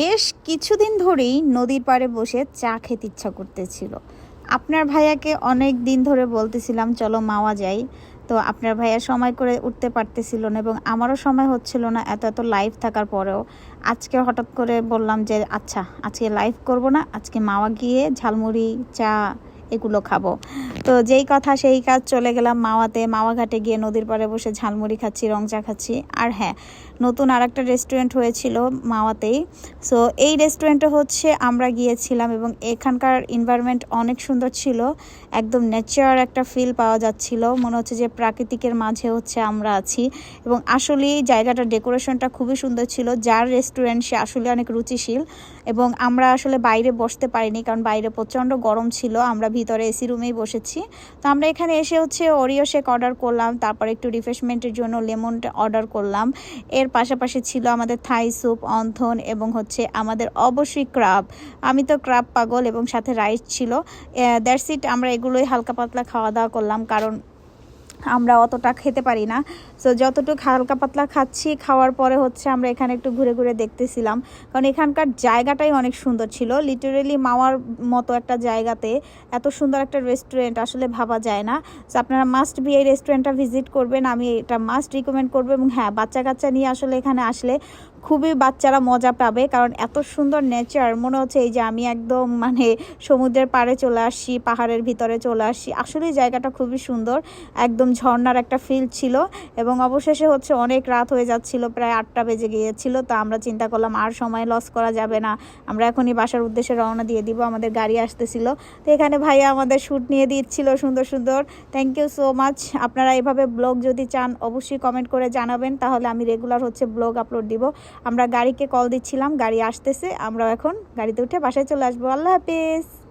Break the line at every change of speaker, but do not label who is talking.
বেশ কিছুদিন ধরেই নদীর পাড়ে বসে চা খেতে ইচ্ছা করতেছিল। আপনার ভাইয়াকে অনেক দিন ধরে বলতেছিলাম, চলো মাওয়া যাই। তো আপনার ভাইয়া সময় করে উঠতে পারতেছিল না এবং আমারও সময় হচ্ছিল না এত এত লাইভ থাকার পরেও। আজকে হঠাৎ করে বললাম যে আচ্ছা আজকে লাইভ করব না, আজকে মাওয়া গিয়ে ঝালমুড়ি, চা এগুলো খাব। তো যেই কথা সেই কাজ চলে গেলাম মাওয়াতে। মাওয়া ঘাটে গিয়ে নদীর পাড়ে বসে ঝালমুড়ি খাচ্ছি, রং চা খাচ্ছি। আর হ্যাঁ নতুন আর একটা রেস্টুরেন্ট হয়েছিল মাওয়াতেই। সো এই রেস্টুরেন্টে হচ্ছে আমরা গিয়েছিলাম এবং এখানকার এনভায়রনমেন্ট অনেক সুন্দর ছিল। একদম নেচার একটা ফিল পাওয়া যাচ্ছিল। মনে হচ্ছে যে প্রাকৃতিকের মাঝে হচ্ছে আমরা আছি। এবং আসলেই জায়গাটার ডেকোরেশনটা খুবই সুন্দর ছিল। যার রেস্টুরেন্ট সে আসলে অনেক রুচিশীল। এবং আমরা আসলে বাইরে বসতে পারিনি কারণ বাইরে প্রচণ্ড গরম ছিল। আমরা ভিতরে এসি রুমেই বসেছি। তো আমরা এখানে এসে হচ্ছে ওরিও শেক অর্ডার করলাম। তারপর একটু রিফ্রেশমেন্টের জন্য লেমন অর্ডার করলাম। এর পাশাপাশি ছিল আমাদের থাই স্যুপ, অন্থন এবং হচ্ছে আমাদের অবশ্যই ক্রাব। আমি তো ক্রাব পাগল এবং সাথে রাইস ছিল। দ্যাটস ইট আমরা এগুলোই হালকা পাতলা খাওয়া দাওয়া করলাম কারণ আমরা অতটা খেতে পারি না। সো যতটুকু হালকা পাতলা খাচ্ছি, খাওয়ার পরে হচ্ছে আমরা এখানে একটু ঘুরে ঘুরে দেখতেছিলাম। কারণ এখানকার জায়গাটাই অনেক সুন্দর ছিল। লিটারেলি মাওয়ার মতো একটা জায়গাতে এত সুন্দর একটা রেস্টুরেন্ট আসলে ভাবা যায় না। সো আপনারা মাস্ট বি এই রেস্টুরেন্টটা ভিজিট করবেন। আমি এটা মাস্ট রিকমেন্ড করব এবং হ্যাঁ বাচ্চা কাচ্চা নিয়ে আসলে এখানে আসলে খুবই বাচ্চারা মজা পাবে, কারণ এত সুন্দর নেচার মনে হচ্ছে এই যে আমি একদম মানে সমুদ্রের পাড়ে চলে আসছি, পাহাড়ের ভিতরে চলে আসছি। আসলে জায়গাটা খুবই সুন্দর, একদম ঝর্নার একটা ফিল ছিল এবং অবশেষে হচ্ছে অনেক রাত হয়ে যাচ্ছিল, প্রায় আটটা বেজে গিয়েছিল। তো আমরা চিন্তা করলাম, আর সময় লস করা যাবে না। আমরা এখনই বাসার উদ্দেশ্যে রওনা দিয়ে দিব, আমাদের গাড়ি আসতেছিল। তো এখানে ভাইয়া আমাদের শ্যুট নিয়ে দিচ্ছিল সুন্দর সুন্দর। থ্যাংক ইউ সো মাচ আপনারা এভাবে ব্লগ যদি চান, অবশ্যই কমেন্ট করে জানাবেন। তাহলে আমি রেগুলার হচ্ছে ব্লগ আপলোড দিব। আমরা গাড়িকে কল দিচ্ছিলাম, গাড়ি আসতেছে আমরা এখন গাড়িতে উঠে বাসায় চলে আসব। আল্লাহ হাফিজ।